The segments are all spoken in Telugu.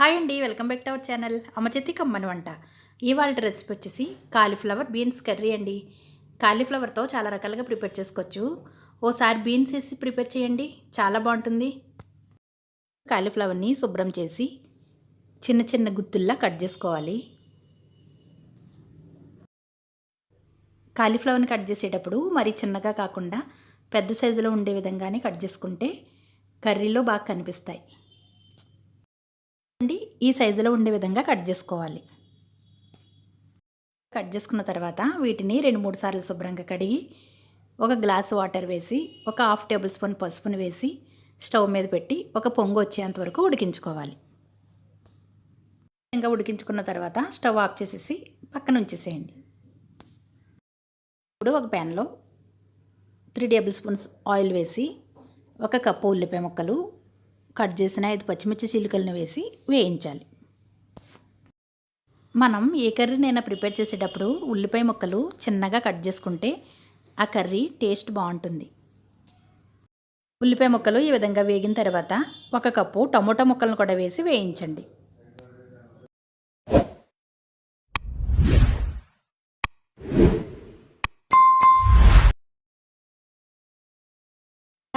హాయ్ అండి welcome back to our channel. అమ్మ కమ్మని వంట. ఇవాళ రెసిపీ వచ్చేసి కాలీఫ్లవర్ బీన్స్ కర్రీ అండి. కాలీఫ్లవర్తో చాలా రకాలుగా ప్రిపేర్ చేసుకోవచ్చు. ఓసారి బీన్స్ వేసి ప్రిపేర్ చేయండి. చాలా బాగుంటుంది. కాలీఫ్లవర్ని శుభ్రం చేసి చిన్న చిన్న గుత్తుల్లా కట్ చేసుకోవాలి. కాలీఫ్లవర్ని కట్ చేసేటప్పుడు మరీ చిన్నగా కాకుండా పెద్ద సైజులో ఉండే విధంగానే కట్ చేసుకుంటే కర్రీలో బాగా కనిపిస్తాయి. అండి ఈ సైజులో ఉండే విధంగా కట్ చేసుకోవాలి. కట్ చేసుకున్న తర్వాత వీటిని రెండు మూడు సార్లు శుభ్రంగా కడిగి ఒక గ్లాస్ వాటర్ వేసి ఒక హాఫ్ టేబుల్ స్పూన్ పసుపుని వేసి స్టవ్ మీద పెట్టి ఒక పొంగు వచ్చేంత వరకు ఉడికించుకోవాలి. ఇంకా ఉడికించుకున్న తర్వాత స్టవ్ ఆఫ్ చేసేసి పక్కన ఉంచేసేయండి. ఇప్పుడు ఒక ప్యాన్లో త్రీ టేబుల్ స్పూన్స్ ఆయిల్ వేసి ఒక కప్పు ఉల్లిపాయ ముక్కలు కట్ చేసిన ఐదు పచ్చిమిర్చి చిలుకలను వేసి వేయించాలి. మనం ఏ కర్రీనైనా ప్రిపేర్ చేసేటప్పుడు ఉల్లిపాయ ముక్కలు చిన్నగా కట్ చేసుకుంటే ఆ కర్రీ టేస్ట్ బాగుంటుంది. ఉల్లిపాయ ముక్కలు ఈ విధంగా వేగిన తర్వాత ఒక కప్పు టమోటా ముక్కలను కూడా వేసి వేయించండి.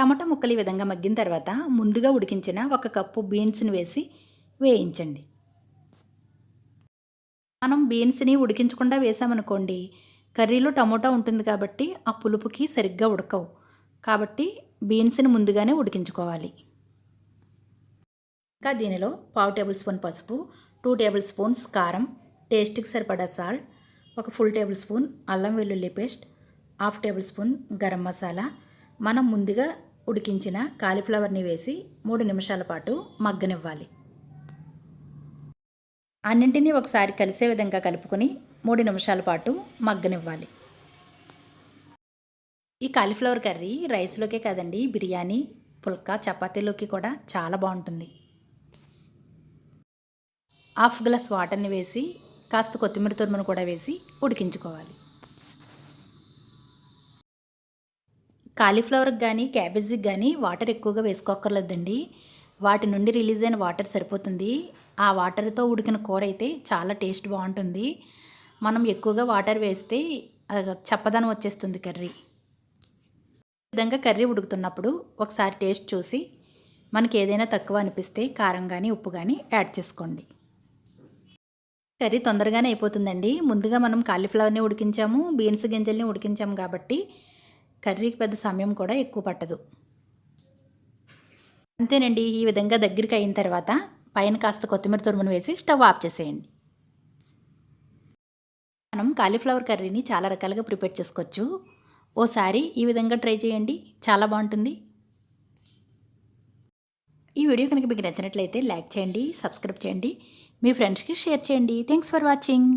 టమాటా ముక్కలు ఈ విధంగా మగ్గిన తర్వాత ముందుగా ఉడికించిన ఒక కప్పు బీన్స్ని వేసి వేయించండి. మనం బీన్స్ని ఉడికించకుండా వేసామనుకోండి కర్రీలో టమోటా ఉంటుంది కాబట్టి ఆ పులుపుకి సరిగ్గా ఉడకవు. కాబట్టి బీన్స్ని ముందుగానే ఉడికించుకోవాలి. ఇంకా దీనిలో పావు టేబుల్ స్పూన్ పసుపు టూ టేబుల్ స్పూన్స్ కారం టేస్ట్కి సరిపడా సాల్ట్ ఒక ఫుల్ టేబుల్ స్పూన్ అల్లం వెల్లుల్లి paste half tablespoon garam masala. మనం ముందుగా ఉడికించిన కాలీఫ్లవర్ని వేసి మూడు నిమిషాల పాటు మగ్గనివ్వాలి. అన్నింటినీ ఒకసారి కలిసే విధంగా కలుపుకొని మూడు నిమిషాల పాటు మగ్గనివ్వాలి. ఈ కాలీఫ్లవర్ కర్రీ రైస్లోకే కాదండి బిర్యానీ పుల్కా చపాతీలోకి కూడా చాలా బాగుంటుంది. హాఫ్ గ్లాస్ వాటర్ని వేసి కాస్త కొత్తిమీర తురుమును కూడా వేసి ఉడికించుకోవాలి. కాలీఫ్లవర్కి కానీ క్యాబేజీకి కానీ వాటర్ ఎక్కువగా వేసుకోక్కర్లేదండి. వాటి నుండి రిలీజ్ అయిన వాటర్ సరిపోతుంది. ఆ వాటర్తో ఉడికిన కూర అయితే చాలా టేస్ట్ బాగుంటుంది. మనం ఎక్కువగా వాటర్ వేస్తే చప్పదనం వచ్చేస్తుంది కర్రీ. విధంగా కర్రీ ఉడుకుతున్నప్పుడు ఒకసారి టేస్ట్ చూసి మనకి ఏదైనా తక్కువ అనిపిస్తే కారం కానీ ఉప్పు కానీ యాడ్ చేసుకోండి. కర్రీ తొందరగానే అయిపోతుందండి. ముందుగా మనం కాలీఫ్లవర్ని ఉడికించాము బీన్స్ గింజల్ని ఉడికించాము కాబట్టి కర్రీకి పెద్ద సమయం కూడా ఎక్కువ పట్టదు. అంతేనండి ఈ విధంగా దగ్గరికి అయిన తర్వాత పైన కాస్త కొత్తిమీర తురుమును వేసి స్టవ్ ఆఫ్ చేసేయండి. మనం కాలీఫ్లవర్ కర్రీని చాలా రకాలుగా ప్రిపేర్ చేసుకోవచ్చు. ఓసారి ఈ విధంగా ట్రై చేయండి చాలా బాగుంటుంది. ఈ వీడియో కనుక మీకు నచ్చినట్లయితే లైక్ చేయండి సబ్స్క్రైబ్ చేయండి మీ ఫ్రెండ్స్కి షేర్ చేయండి. Thanks for watching.